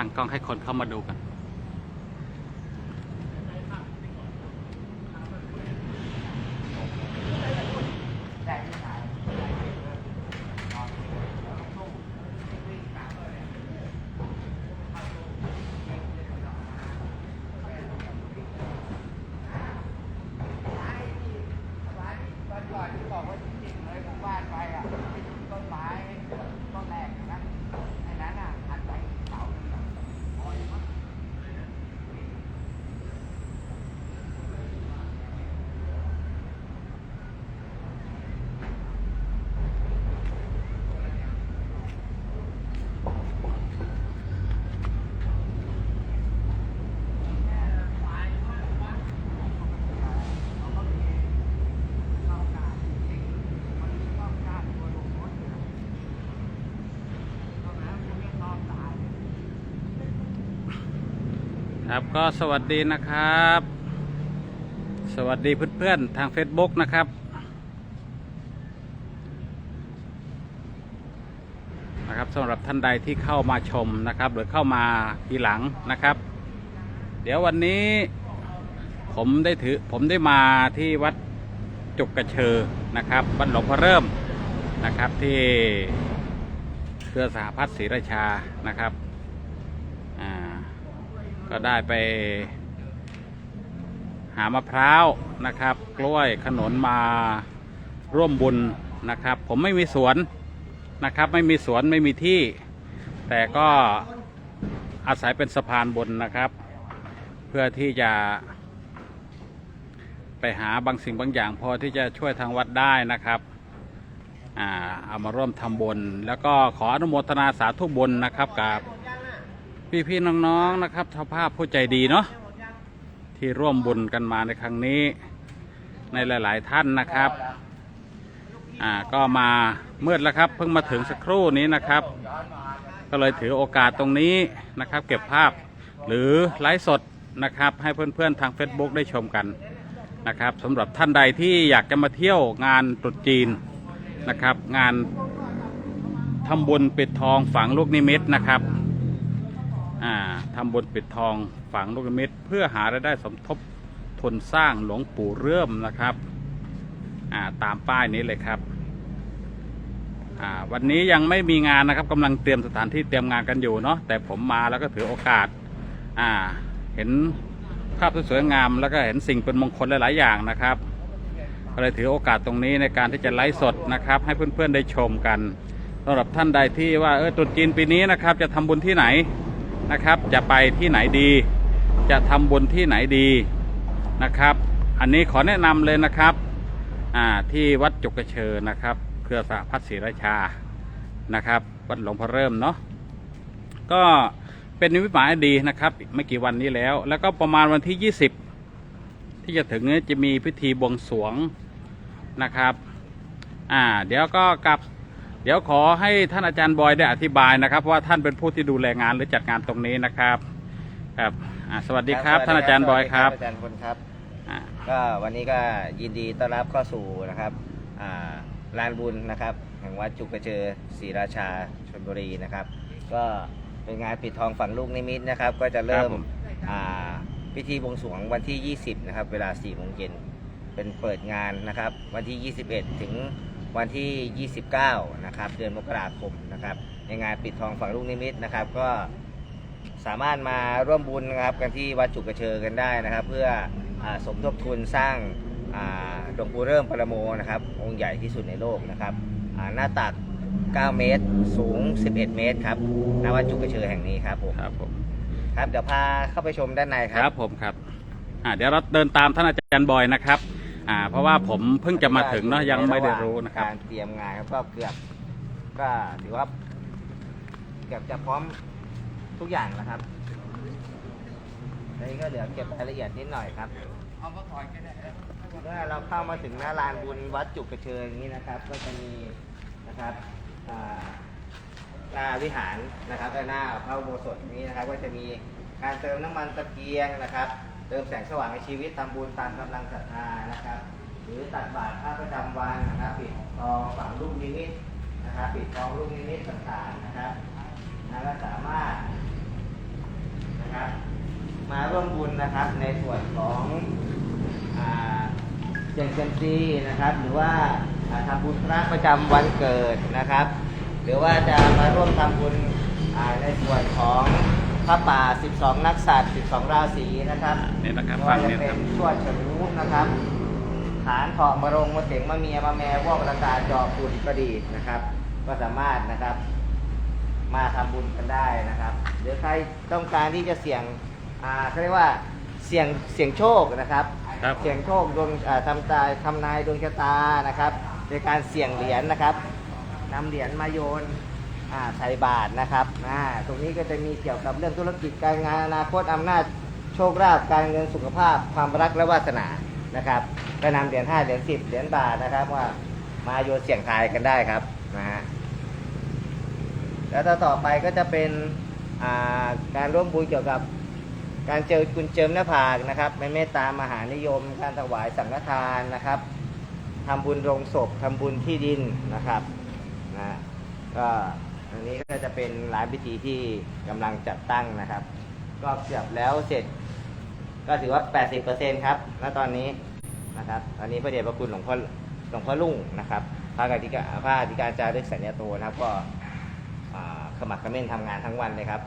ตั้งกล้องให้คนเข้ามาดูกัน วันก่อนที่บอกว่าจริงๆเลยของบ้านไปอะต้นไม้ต้นแรกนะไอ้นั้นอะหันไปเสาหนึ่งอะพออยู่มั้ง ครับก็สวัสดีนะครับ สวัสดีเพื่อนๆทาง Facebook นะครับ นะครับสำหรับท่านใดที่เข้ามาชมนะครับ หรือเข้ามาทีหลังนะครับ เดี๋ยววันนี้ผมได้ถือผมได้มาที่วัดจุกกระเชอนะครับวัดหลวงพ่อเริ่มนะครับที่เครือสหพัฒน์ศรีราชานะครับ ก็ได้ไป หามะพร้าวนะครับ กล้วยขนนมาร่วมบุญนะครับ ผมไม่มีสวนนะครับ ไม่มีสวนไม่มีที่ แต่ก็อาศัยเป็นสะพานบุญนะครับ เพื่อที่จะ ไปหาบางสิ่งบางอย่าง พอที่จะช่วยทางวัดได้นะครับอ่าเอามาร่วมทำบุญแล้วก็ขออนุโมทนาสาธุบุญนะครับกับ พี่พี่ๆน้องๆนะครับเจ้าภาพผู้ใจดีเนาะที่ร่วมบุญกันมาในครั้งนี้ในหลาย ๆ ท่านนะครับอ่าก็มาเมืดแล้วครับเพิ่งมาถึงสักครู่นี้นะครับ ก็เลยถือโอกาสตรงนี้นะครับ เก็บภาพหรือไลฟ์สดนะครับ ให้เพื่อน ๆ ทาง Facebook ได้ชมกันนะครับสำหรับท่านใดที่อยากจะมาเที่ยวงานตรุษจีนนะครับ งานทำบุญปิดทองฝังลูกนิมิตนะครับ ทำบุญปิดทองฝังลูกนิมิตเพื่อหารายได้สมทบทุนสร้างหลวงปู่เรื่มนะครับาตามป้ายนี้เลยครับ วันนี้ยังไม่มีงานนะครับกำลังเตรียมสถานที่เตรียมงานกันอยู่เนาะแต่ผมมาแล้วก็ถือโอกาสาเห็นภาพสวยงามแล้วก็เห็นสิ่งเป็นมงคลหลาย ๆ อย่างนะครับก็เลยถือโอกาสตรงนี้ในการที่จะไลฟ์สดนะครับ ให้เพื่อน ๆ ได้ชมกันสำหรับท่านใดที่ว่าเออตรุษจีนปีนี้นะครับ จะทำบุญที่ไหน นะครับ จะไปที่ไหนดี จะทำบุญที่ไหนดีนะครับ อันนี้ขอแนะนำเลยนะครับอ่าที่วัดจุกกระเชอนะครับ เครือสหพัฒน์ศรีราชานะครับ วัดหลวงพ่อเริ่มเนาะก็เป็นนิมิตหมายดีนะครับไม่กี่วันนี้แล้ว แล้วก็ประมาณวันที่ 20 ที่จะถึงนี้จะมีพิธีบวงสรวงนะครับ อ่า เดี๋ยวก็กลับ ดี๋ยวขอให้ท่านอาจารย์บอยได้อธิบายนะครับเพราะว่าท่านเป็นผู้ที่ดูแลงานหรือจัดงานตรงนี้นะครับ ครับอ่าสวัสดีครับท่านอาจารย์บอยครับสวัสดีอาจารย์พลครับอ่าก็วันนี้ก็ยินดีต้อนรับเข้าสู่นะครับอ่าลานบุญนะครับแห่งวัดจุกกระเจอศรีราชาชลบุรีนะครับ ก็เป็นงานปิดทองฝังลูกนิมิตนะครับ ก็จะเริ่มอ่าพิธีบวงสรวงวันที่ 20 นะครับ เวลา4โมงเย็นเป็นเปิดงานนะครับ วันที่ 21 ถึง วันที่ 29 นะครับ เดือนมกราคมนะครับ ในงานปิดทองฝังลูกนิมิตนะครับ ก็สามารถมาร่วมบุญนะครับกันที่วัดจุกกระเชอกันได้นะครับ เพื่ออาสมทบทุนสร้างอ่าหลวงปู่เริ่มปรโมนะครับ องค์ใหญ่ที่สุดในโลกนะครับอ่าหน้าตัก 9 เมตร สูง 11 เมตรครับณวัดจุกกระเชอแห่งนี้ครับผมครับผมครับเดี๋ยวพาเข้าไปชมด้านในคครัรับบผมครับอ่าเดี๋ยวเราเดินตามท่านอาจารย์บอยนะครับ อ่า เพราะว่าผมเพิ่งจะมาถึงเนาะยังไม่ได้รู้นะครับ การเตรียมงานก็เกือบ ก็ถือว่าเกือบจะพร้อมทุกอย่างแล้วครับแล้วนี่ก็เหลือเก็บรายละเอียดนิดหน่อยครับเอามาถอยกันเมื่อเราเข้ามาถึงหน้าลานบุญวัดจุกกระเชยอย่างนี้นะครับ ก็จะมีนะครับอ่าหน้าวิหารนะครับและหน้าพระอุโบสถนี้นะครับ ก็จะมีการเติมน้ำมันตะเกียงนะครับ เติมแสงสว่างในชีวิตตามบุญตามกำลังศรัทธานะครับ หรือตักบาตรพระประจำวันนะครับปิดทองฝังลูกนิมิตนะครับปิดทองลูกนิมิตต่างๆนะครับนะก็สามารถนะครับมาร่วมบุญนะครับในส่วนของอ่าเจงเซยมซีนะครับ หรือว่าอ่าทำบุญพระประจำวันเกิดนะครับ หรือว่าจะมาร่วมทำบุญในส่วนของ พระป่า 12 นักสัตว์12 ราศีนะครับนี่นะครับไม่ฟัว่างจะนี่เป็ครันบชวดฉลูนะครับฐานเถาะมะรงมะเสงมะเมียมะแมวอกประกาศจอกุลก็ดีนะครับ ก็สามารถนะครับ มาทำบุญกันได้นะครับหรือใครต้องการที่จะเสี่ยงอ่าเขาเรียกว่าเสี่ยงเสี่ยงโชคนะครับครับเสี่ยงโชคดวงอ่าทำตายทำนายดวงชะตานะครับ ในการเสี่ยงเหรียญนะครับนำเหรียญมาโยน อ่าใส่บาทนะครับอาตรงนี้ก็จะมีเกี่ยวกับเรื่องธุรกิจการงานอนาคตอำนาจโชคลาภการเงินสุขภาพ ความรักและวาสนานะครับก็นำเหรียญห้าเหรียญสิบเหรียญบาทนะครับว่ามาโยนเสี่ยงทายกันได้ครับนะฮะแล้วต่อต่อไปก็จะเป็นอาการร่วมบุญเกี่ยวกับการเจอกุญเจิมหน้าผากนะครับในเมตตามหานิยม การถวายสังฆทานนะครับทำบุญโรงศพทำบุญที่ดินนะครับนะก็ อันนี้ก็จะเป็นหลายพิธีที่กำลังจัดตั้งนะครับ ก็เกือบแล้วเสร็จ ก็ถือว่า 80%ครับ ณ ตอนนี้นะครับ ตอนนี้พระเดชพระคุณหลวงพ่อหลวงพ่อลุ่งนะครับ พระอธิการพระอธิการจารึกสัญญาโตนะครับ ก็อ่าขมักเขม้นทำงานทั้งวันเลยครับ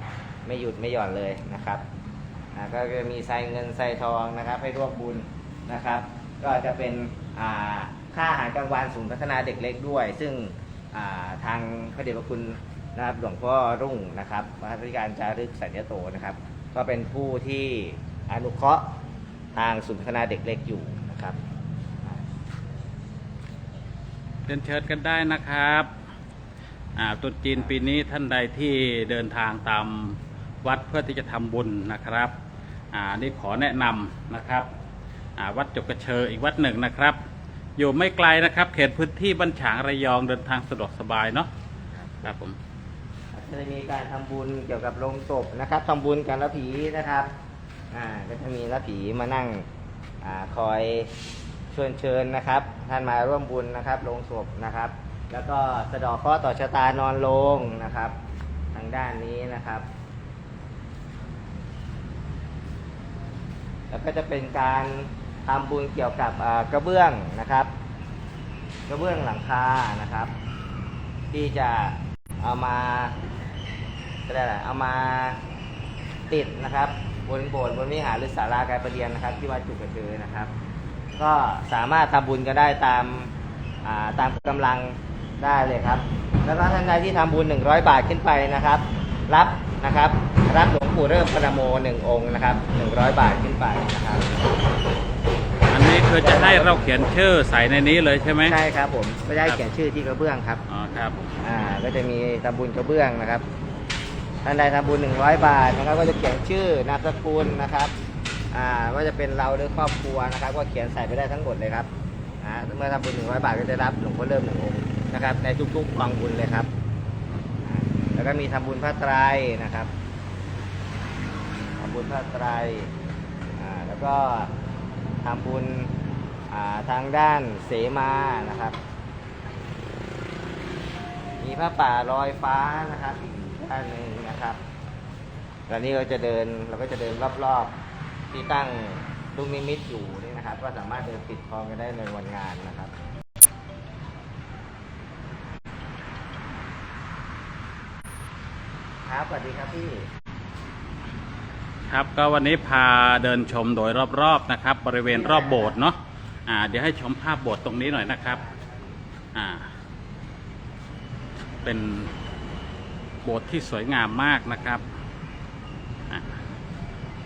ไม่หยุดไม่หย่อนเลยนะครับอ่าก็จะมีใส่เงินใส่ทองนะครับ ให้ร่วมบุญนะครับ ก็จะเป็นอ่าค่าอาหารกลางวันศูนย์พัฒนาเด็กเล็กด้วย ซึ่งอ่าทางพระเดชพระคุณ นะครับหลวงพ่อรุ่งนะครับพระธิการจารึกสัญญโตนะครับ ก็เป็นผู้ที่อนุเคราะห์ทางศูนย์พัฒนาเด็กเล็กอยู่นะครับเรียนเชิญกันได้นะครับอ่าตรุษจีนปีนี้ท่านใดที่เดินทางตามวัดเพื่อที่จะทำบุญนะครับนี่ขอแนะนำนะครับวัดจกกระเชออีกวัดหนึ่งนะครับ อยู่ไม่ไกลนะครับ เขตพื้นที่บ้านฉางระยองเดินทางสะดวกสบายเนาะครับผม จะมีการทำบุญเกี่ยวกับโรงศพนะครับทำบุญกันละผีนะครับอ่าก็จะมีละผีมานั่งอ่าคอยเชิญเชิญนะครับ ท่านมาร่วมบุญนะครับโรงศพนะครับ แล้วก็สะดอกเคราะห์ต่อชะตานอนโลงนะครับ ทางด้านนี้นะครับ แล้วก็จะเป็นการทำบุญเกี่ยวกับอ่ากระเบื้องนะครับ กระเบื้องหลังคานะครับ ที่จะเอามา จะได้อะไรเอามาติดนะครับ บนโบสถ์บนวิหารหรือศาลาการประเรียนนะครับ ที่วัดจุกกระเชือนะครับ ก็สามารถทำบุญกันได้ตามอ่าตามกำลังได้เลยครับ แล้วก็ท่านใดที่ทำบุญ 100 บาทขึ้นไปนะครับ รับนะครับ รับหลวงปู่เริ่มปนโมหนึ่งองค์นะครับ 100 บาทขึ้นไปนะครับ อันนี้คือจะให้เราเขียนชื่อใส่ในนี้เลยใช่ไหมใช่ครับผมไม่ได้เขียนชื่อที่กระเบื้องครับอ๋อครับอ่าก็จะมีทำบุญกระเบื้องนะครับ ท่านใดทำบุญ 100 บาทนะครับก็จะเขียนชื่อนามสกุลนะครับอ่าว่าจะเป็นเราหรือครอบครัวนะครับ ก็เขียนใส่ไปได้ทั้งหมดเลยครับอ่าเมื่อทำบุญ 100 บาทก็จะรับหลวงพ่อเริ่มหนึ่งองค์นะครับ ในทุกๆกองบุญเลยครับ แล้วก็มีทำบุญพระไตรนะครับทำบุญพระไตรอ่าแล้วก็ทำบุญอ่าทางด้านเสมานะครับ มีพระป่าลอยฟ้านะครับ ข้านหนึ่งนะครับตอนนี้เราจะเดินเราก็จะเดินรอบๆที่ตั้งลูกนิมิตอยู่นี่นะครับ ก็สามารถเดินปิดทองกันได้ในวันงานนะครับครับสวัสดีครับพี่ครับก็วันนี้พาเดินชมโดยรอบๆนะครับ บริเวณรอบโบสถ์เนาะอ่า เดี๋ยวให้ชมภาพโบสถ์ตรงนี้หน่อยนะครับ อ่า เป็น โบสถ์ที่สวยงามมากนะครับอ่า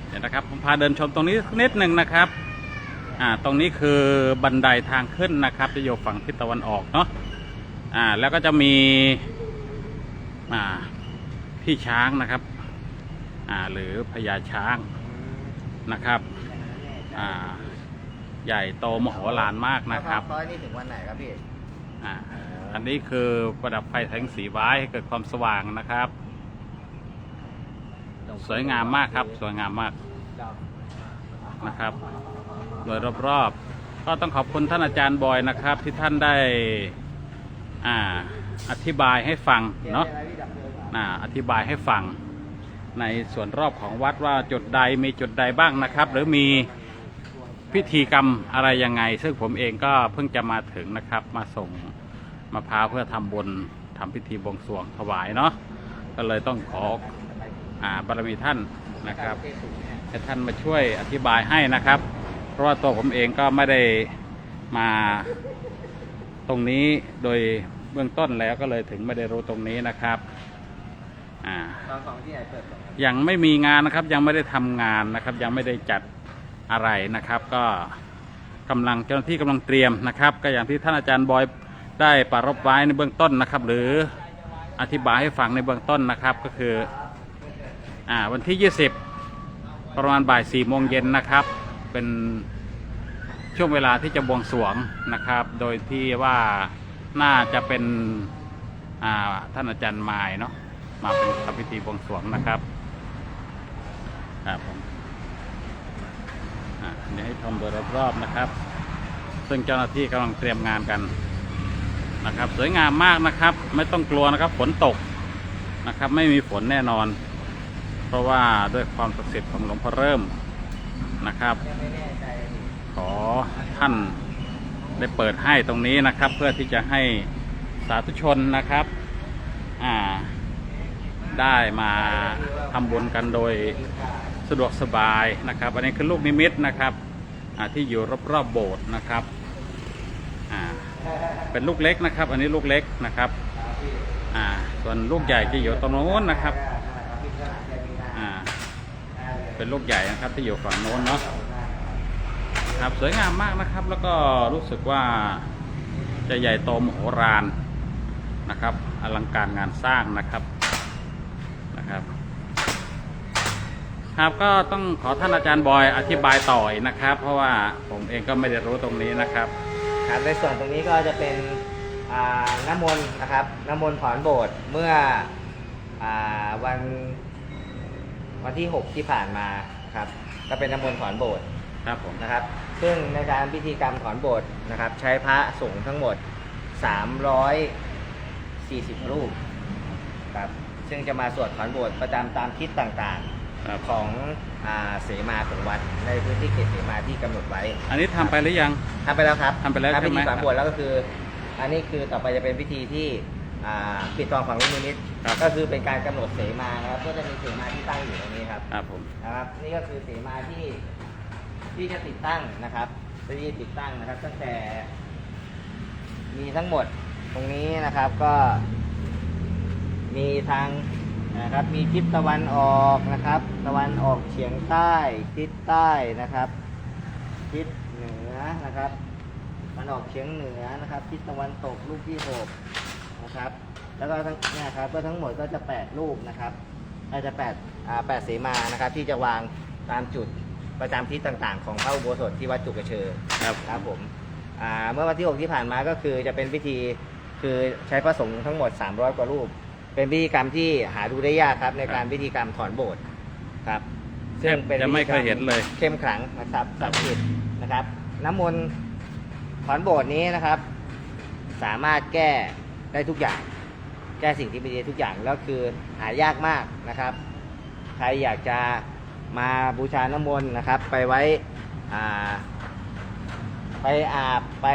เดี๋ยวนะครับผมพาเดินชมตรงนี้นิดหนึ่งนะครับอ่าตรงนี้คือบันไดทางขึ้นนะครับ จะอยู่ฝั่งทิศตะวันออกเนาะอ่าแล้วก็จะมีอ่าพี่ช้างนะครับอ่าหรือพญาช้างนะครับอ่าใหญ่โตมโหฬารมากนะครับร้อยนี่ถึงวันไหนครับพี่อ่า อันนี้คือประดับไฟแสงสีไว้ให้เกิดความสว่างนะครับ สวยงามมากครับ สวยงามมากนะครับ โดยรอบๆ ก็ต้องขอบคุณท่านอาจารย์บอยนะครับ ที่ท่านได้อ่าอธิบายให้ฟังเนาะอ่าอธิบายให้ฟัง ในส่วนรอบของวัดว่าจุดใดมีจุดใดบ้างนะครับ หรือมีพิธีกรรมอะไรยังไง ซึ่งผมเองก็เพิ่งจะมาถึงนะครับมาส่ง มะพร้าวเพื่อทำบุญทำพิธีบวงสรวงถวายเนาะก็เลยต้องขออาบารมีท่านนะครับให้ท่านมาช่วยอธิบายให้นะครับ เพราะว่าตัวผมเองก็ไม่ได้มาตรงนี้โดยเบื้องต้นแล้วก็เลยถึงไม่ได้รู้ตรงนี้นะครับอ่ายังไม่มีงานนะครับยังไม่ได้ทำงานนะครับ ยังไม่ได้จัดอะไรนะครับ ก็กำลังเจ้าหน้าที่กำลังเตรียมนะครับ ก็อย่างที่ท่านอาจารย์บอย ได้ปรารบไว้ในเบื้องต้นนะครับ หรืออธิบายให้ฟังในเบื้องต้นนะครับก็คืออ่าวันที่ 20 ประมาณบ่าย4โมงเย็นนะครับ เป็นช่วงเวลาที่จะบวงสรวงนะครับ โดยที่ว่าน่าจะเป็นอ่าท่านอาจารย์มายเนาะมาเป็นทำพิธีบวงสรวงนะครับครับผมเดี๋ยวให้ชมโดยรอบๆนะครับ ซึ่งเจ้าหน้าที่กำลังเตรียมงานกัน นะครับ สวยงามมากนะครับ ไม่ต้องกลัวนะครับฝนตกนะครับ ไม่มีฝนแน่นอน เพราะว่าด้วยความศักดิ์สิทธิ์ของหลวงพ่อเริ่มนะครับ ขอท่านได้เปิดให้ตรงนี้นะครับ เพื่อที่จะให้สาธุชนนะครับอ่าได้มาทำบุญกันโดยสะดวกสบายนะครับ อันนี้คือลูกนิมิตนะครับที่อยู่รอบๆโบสถ์นะครับ เป็นลูกเล็กนะครับ อันนี้ลูกเล็กนะครับอ่าส่วนลูกใหญ่จะอยู่ตรงโน้นนะครับอ่าเป็นลูกใหญ่นะครับที่อยู่ฝั่งโน้นเนาะครับสวยงามมากนะครับ แล้วก็รู้สึกว่าจะใหญ่โตมโหฬารนะครับ อลังการงานสร้างนะครับนะครับ ครับก็ต้องขอท่านอาจารย์บอยอธิบายต่ออีกนะครับ เพราะว่าผมเองก็ไม่ได้รู้ตรงนี้นะครับ ครับในส่วนตรงนี้ก็จะเป็นอ่าน้ำมนต์นะครับน้ำมนต์ถอนโบสถ์เมื่ออาวันวันที่ 6 ที่ผ่านมาครับก็เป็นน้ำมนต์ถอนโบสถ์ครับผมนะครับ ซึ่งในการพิธีกรรมถอนโบสถ์นะครับ ใช้พระสงฆ์ทั้งหมด 340 รูปครับซึ่งจะมาสวดถอนโบสถ์ประจำตามทิศต่างครับๆของอา เสมาของวัดในพื้นที่เขตเสมาที่กำหนดไว้อันนี้ทำไปหรือยัง ทำไปแล้วครับทำไปแล้วทำพิธีใช่ไหมฝังบวชแล้วก็คือ อันนี้คือต่อไปจะเป็นพิธีที่อ่าปิดทองฝังลูกนิมิตครับ ก็คือเป็นการกำหนดเสมานะครับก็จะมีเสมาที่ตั้งอยู่ตรงนี้ครับ ครับผม นะครับนี่ก็คือเสมาที่ที่จะติดตั้งนะครับที่ติดตั้งนะครับ ตั้งแต่ มีทั้งหมดตรงนี้นะครับก็ มีทาง นะครับ มีทิศตะวันออกนะครับ ตะวันออกเฉียงใต้ ทิศใต้นะครับ ทิศเหนือนะครับตะวันออกเฉียงเหนือนะครับ ทิศตะวันตกลูกที่หกนะครับ แล้วก็ทั้งเนี่ยครับก็ทั้งหมดก็จะแปดลูกนะครับก็จะแปดอ่าแปดเสมานะครับ ที่จะวางตามจุดประจำทิศต่างๆ ของพระอุโบสถที่วัดจุกกระเชอครับครับผมอ่าเมื่อวันที่ 6 ที่ผ่านมาก็คือจะเป็นพิธีคือใช้พระสงฆ์ทั้งหมด 300 กว่ารูป เป็นพิธีกรรมที่หาดูได้ยากครับ ในการพิธีกรรมถอนโบสถ์ครับแทบจะไม่เคยเห็นเลย เข้มขลังนะครับศักดิ์สิทธิ์นะครับ น้ำมนต์ถอนโบสถ์นี้นะครับ สามารถแก้ได้ทุกอย่าง แก้สิ่งที่ไม่ดีทุกอย่างแล้วคือหายากมากนะครับ ใครอยากจะมาบูชาน้ำมนต์นะครับ ไปไว้อ่าไปอาบไป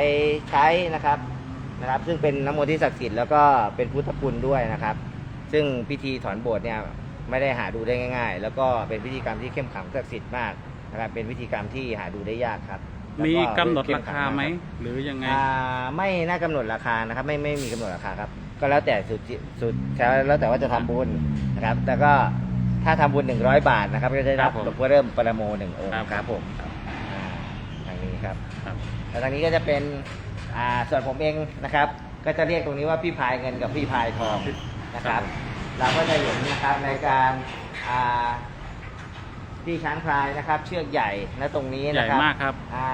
ใช้นะครับนะครับ ซึ่งเป็นน้ำมนต์ที่ศักดิ์สิทธิ์แล้วก็เป็นพุทธคุณด้วยนะครับ ซึ่งพิธีถอนโบสถ์เนี่ยไม่ได้หาดูได้ง่าย ๆ แล้วก็เป็นพิธีกรรมที่เข้มขลังศักดิ์สิทธิ์มากนะครับเป็นพิธีกรรมที่หาดูได้ยากครับแล้วมีกำหนดเข้ราคาไหมขลังกหรือยังไงอ่าไม่น่ากำหนดราคานะครับ ไม่ไม่มีกำหนดราคาครับ ก็แล้วแต่สุดสุดแล้วแต่ว่าจะทำบุญนะครับ แต่ก็ถ้าทำบุญ100บาทนะครับก็จะได้รับครับผมหลวงพ่อเริ่มปรโมหนึ่งองค์ครับครับผมครับอ่าทางนี้ครับครับแล้วทางนี้ก็จะเป็นอ่าส่วนผมเองนะครับ ก็จะเรียกตรงนี้ว่าพี่พายเงินกับพี่พายทอง นะครับ เราก็จะเห็นนะครับในการอ่าที่ช้างพลายนะครับ เชือกใหญ่ณตรงนี้ใหญ่นะครับมากครับอ่า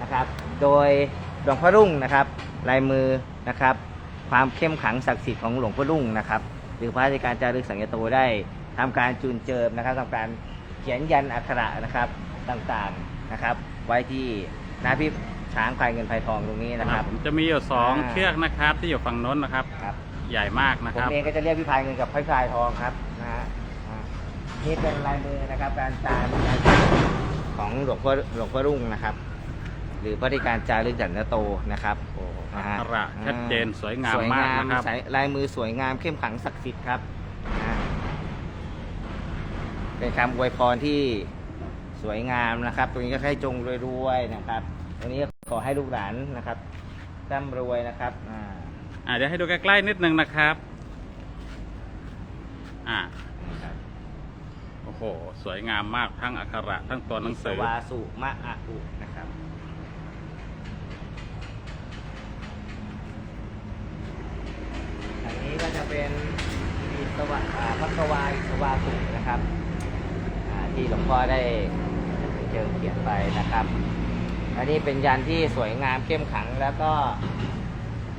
นะครับ โดยหลวงพ่อรุ่งนะครับลายมือนะครับ ความเข้มขลังศักดิ์สิทธิ์ของหลวงพ่อรุ่งนะครับ หรือพระราชการจารึกสังยโตได้ทำการจูนเจิมนะครับทำการเขียนยันอักขระนะครับต่างๆนะครับ ไว้ที่หน้าพี่ช้างพลายเงินพลายทองตรงนี้นะครับผมจะมีอยู่สองอ่า เชือกนะครับที่อยู่ฝั่งโน้นนะครับ ครับ ใหญ่มากนะผคมรับ เองก็จะเรียกพี่พายเงินกับพี่พายทองครับนะฮะอ่านี่เป็นลายมือนะครับ การจารึกของหลวงพ่อหลวงพ่อรุ่งนะครับ หรือพระธิการจารึกจันทโตนะครับโอ้นะอัฮะกขระชัดเจนสวยงามสวยมากงามนะครับใสลายมือสวยงามเข้มขลังศักดิ์สิทธิ์ครับนะเป็นคำอวยพรที่สวยงามนะครับ ตรงนี้ก็ให้จงรวยๆนะครับ ตรงนี้ก็ขอให้ลูกหลานนะครับร่ำรวยนะครับอ่า อ่าเดี๋ยวให้ดูใกล้ๆนิดนึงนะครับ อ่านะโอ้โห สวยงามมากทั้งอักขระทั้งตัวหนังสือวาสุมะอะอุนะครับ อันนี้ก็จะเป็นอิสวะอ่าพักวาอิสวาสุนะครับ ที่หลวงพ่อได้เจิมเขียนไปนะครับ อันนี้เป็นยันที่สวยงามเข้มขังแล้วก็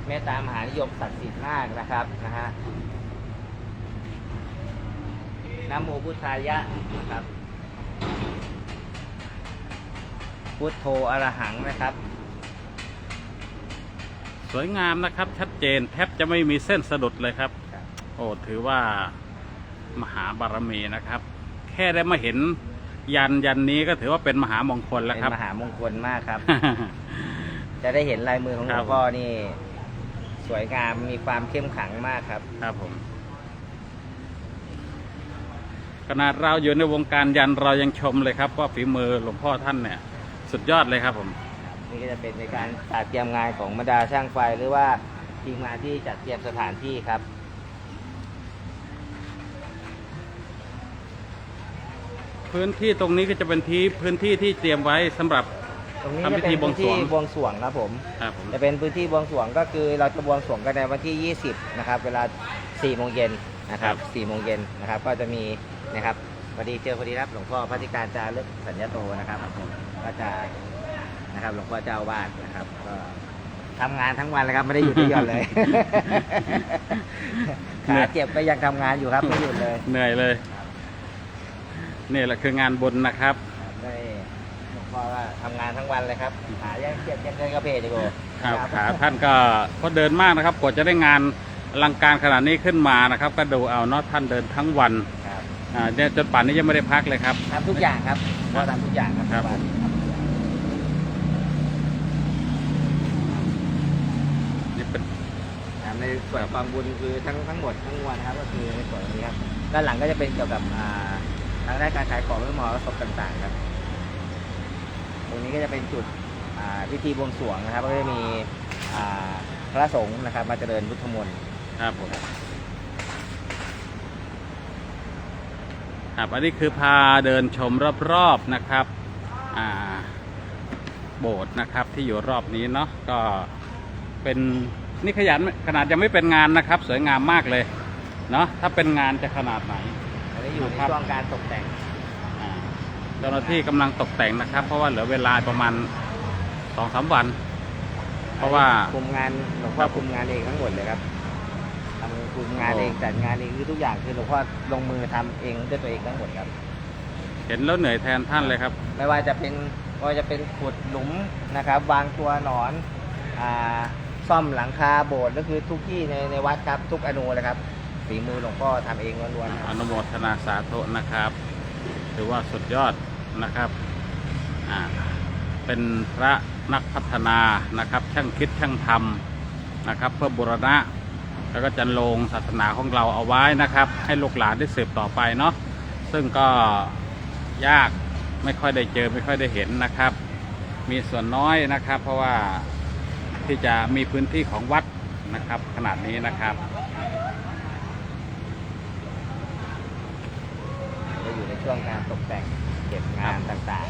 เมตตามหานิยมศักดิ์สิทธิ์มากนะครับนะฮะนะโมพุทธายะนะครับ พุทโธอรหังนะครับ สวยงามนะครับ ชัดเจนแทบจะไม่มีเส้นสะดุดเลยครับโอ้ถือว่ามหาบารมีนะครับ แค่ได้มาเห็นยันยันนี้ก็ถือว่าเป็นมหามงคลแล้วเป็นครับ มหามงคลมากครับ จะได้เห็นลายมือของหลครัวบงพ่อนี่ สวยงามมีความเข้มขลังมากครับ ครับผม ขนาดเราอยู่ในวงการยันเรายังชมเลยครับ ว่าฝีมือหลวงพ่อท่านเนี่ย สุดยอดเลยครับผม นี่ก็จะเป็นในการจัดเตรียมงานของบรรดาช่างไฟหรือว่าทีมงานที่จัดเตรียมสถานที่ครับ พื้นที่ตรงนี้ก็จะเป็นที่พื้นที่ที่เตรียมไว้สำหรับ ตรงนี้ทำพิจะธีเป็นบวพื้งนสรวที่ง บวงสรวงครับผม ครับผม จะเป็นพื้นที่บวงสรวงก็คือเราจะบวงสรวงกันในวันที่ 20 นะครับ เวลา 4 โมงเย็นนะครับ 4โมงเย็นนะครับ ก็จะมีนะครับพอดีเจอพอดีครับหลวงพ่อพระธิการจารึกสัญญาโตนะครับก็จะนะครับหลวงพ่อเจ้าอาวาดนะครับก็ทำงานทั้งวันเลยครับไม่ได้หยุดไม่หย่อนเลย ขาเจ็บก็ยังทำงานอยู่ครับไม่หยุดเลยเหนื่อยเลย นี่แหละคืองานบุญนะครับ ได้ หลวงพ่อก็ทำงานทั้งวันเลยครับขายังเจ็บยังเดินกระเพกอยู่ครับขาท่านก็ก็เดินมากนะครับกว่าจะได้งานอลังการขนาดนี้ขึ้นมานะครับ ก็ดูเอาเนาะท่านเดินทั้งวันครับอ่าเนี่ยจนป่านนี้ยังไม่ได้พักเลยครับทำทุกอย่างครับหลวงพ่อทำทุกอย่างครับครับทำทุกอย่างนี่เป็นนะครับในส่วนความบุญคือทั้งทั้งหมดทั้งมวลนะครับก็คือในส่วนนี้ครับด้านหลังก็จะเป็นเกี่ยวกับอ่าทางด้านการขายของเรื่องมอประสบต่างๆครับต รงนี้ก็จะเป็นจุดอ่าพิธีบวงสรวงนะครับ ก็จะมีอ่าพระสงฆ์นะครับ มาเจริญพุทธมนต์ครับผมครับอันนี้คือพาเดินชมรอบๆนะครับอ่าโบสถ์นะครับที่อยู่รอบนี้เนาะก็เป็นนี่ขยันขนาดยังไม่เป็นงานนะครับ สวยงามมากเลยเนาะถ้าเป็นงานจะขนาดไหนอันนี้อยู่ในครับช่วงการตกแต่งอ่าเจ้าหน้าที่กำลังตกแต่งนะครับ เพราะว่าเหลือเวลาประมาณสองสามวัน เพราะว่าคุมงานหลวงพ่อคุมงานเองทั้งหมดเลยครับทำคุมงานเองโอ้จัดงานเองคือทุกอย่างคือหลวงพ่อลงมือทำเองด้วยตัวเองทั้งหมดครับ เห็นแล้วเหนื่อยแทนท่านเลยครับ ไม่ว่าจะเป็นไม่ว่าจะเป็นขุดหลุมนะครับ วางตัวหนอนอ่าซ่อมหลังคาโบสถ์ก็คือทุกที่ในในวัดครับ ทุกอนูเลยครับฝีมือหลวงพ่อทำเองล้วนๆคอรับนุโมทนาสาธุนะครับ ถือว่าสุดยอด นะครับอ่าเป็นพระนักพัฒนานะครับ ช่างคิดช่างทำนะครับ เพื่อบุรณะแล้วก็จันลงศาสนาของเราเอาไว้นะครับ ให้ลูกหลานได้สืบต่อไปเนาะซึ่งก็ยากไม่ค่อยได้เจอไม่ค่อยได้เห็นนะครับ มีส่วนน้อยนะครับ เพราะว่าที่จะมีพื้นที่ของวัดนะครับ ขนาดนี้นะครับก็อยู่ในช่วงการตกแต่ง ก็บงานต่าง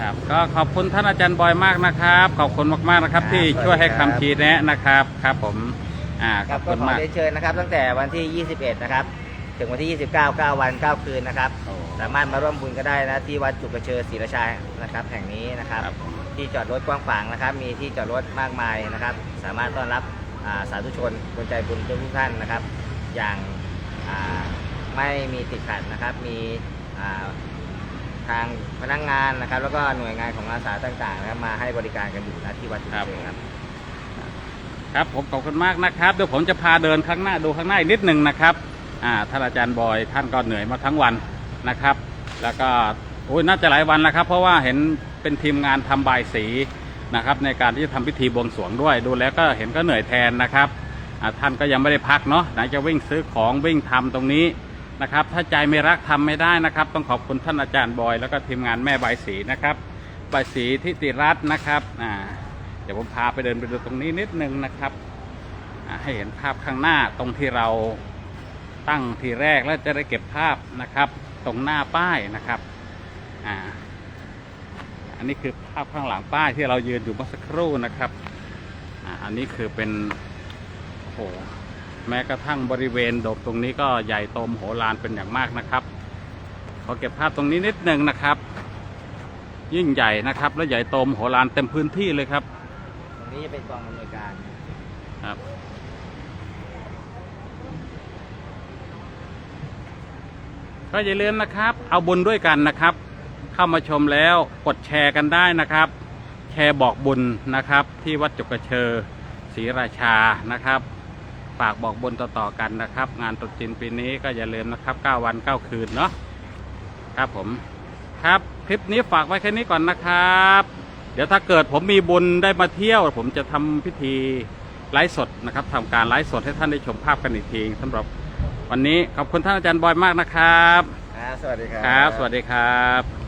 ครับ ก็ขอบคุณท่านอาจารย์บอยมากนะครับ ขอบคุณมากๆนะครับ ที่ช่วยให้คำชี้แนะนะครับ ครับผม อ่าๆขครัอบบก็คุณขอมากเรียนเชิญนะครับ ตั้งแต่วันที่ 21 นะครับ ถึงวันที่ 29 9 วัน 9 คืนนะครับโอ้สามารถมาร่วมบุญก็ได้นะที่วัดจุกกระเชอศรีราชานะครับ แห่งนี้นะครับครับผมที่จอดรถกว้างขวางนะครับ มีที่จอดรถมากมายนะครับ สามารถต้อนรับอ่าสาธุชนคนใจบุญทุกท่านนะครับ อย่างอ่า ไม่มีติดขัดนะครับ มีทางพนักงานนะครับ แล้วก็หน่วยงานของอาสาต่างๆนะครับมาให้บริการกันอยู่นะที่วัดจุกกระเชอครับครับผมขอบคุณมากนะครับเดี๋ยวผมจะพาเดินข้างหน้าดูข้างหน้าอีกนิดหนึ่งนะครับอ่าท่านอาจารย์บอยท่านก็เหนื่อยมาทั้งวันนะครับ แล้วก็โอ้ยน่าจะหลายวันแล้วครับ เพราะว่าเห็นเป็นทีมงานทำบายสีนะครับในการที่จะทำพิธีบวงสรวงด้วย ดูแล้วก็เห็นก็เหนื่อยแทนนะครับอ่าท่านก็ยังไม่ได้พักเนาะไหนจะวิ่งซื้อของวิ่งทำตรงนี้ นะครับ ถ้าใจไม่รักทำไม่ได้นะครับ ต้องขอบคุณท่านอาจารย์บอย แล้วก็ทีมงานแม่ใบสีนะครับใบสีทิติรัตน์นะครับอ่าเดี๋ยวผมพาไปเดินไปดูตรงนี้นิดนึงนะครับให้เห็นภาพข้างหน้าตรงที่เราตั้งทีแรกแล้วจะได้เก็บภาพนะครับ ตรงหน้าป้ายนะครับอ่าอันนี้คือภาพข้างหลังป้ายที่เรายืนอยู่เมื่อสักครู่นะครับอ่าอันนี้คือเป็นโอ้โห แม้กระทั่งบริเวณโดมตรงนี้ก็ใหญ่โตมโหฬารเป็นอย่างมากนะครับ ขอเก็บภาพตรงนี้นิดหนึ่งนะครับ ยิ่งใหญ่นะครับ และใหญ่โตมโหฬารเต็มพื้นที่เลยครับ ตรงนี้จะเป็นกองอำนวยการครับก็อย่าลืมนะครับ เอาบุญด้วยกันนะครับ เข้ามาชมแล้วกดแชร์กันได้นะครับ แชร์บอกบุญนะครับ ที่วัดจุกเชอศรีราชานะครับ ฝากบอกบุญต่อๆกันนะครับ งานตรุษจีนปีนี้ก็อย่าลืมนะครับ 9 วัน 9 คืนเนาะครับผมครับคลิปนี้ฝากไว้แค่นี้ก่อนนะครับ เดี๋ยวถ้าเกิดผมมีบุญได้มาเที่ยว ผมจะทำพิธีไลฟ์สดนะครับทำการไลฟ์สดให้ท่านได้ชมภาพกันอีกทีสำหรับวันนี้ขอบคุณท่านอาจารย์บอยมากนะครับ ครับ สวัสดีครับครับ สวัสดีครับ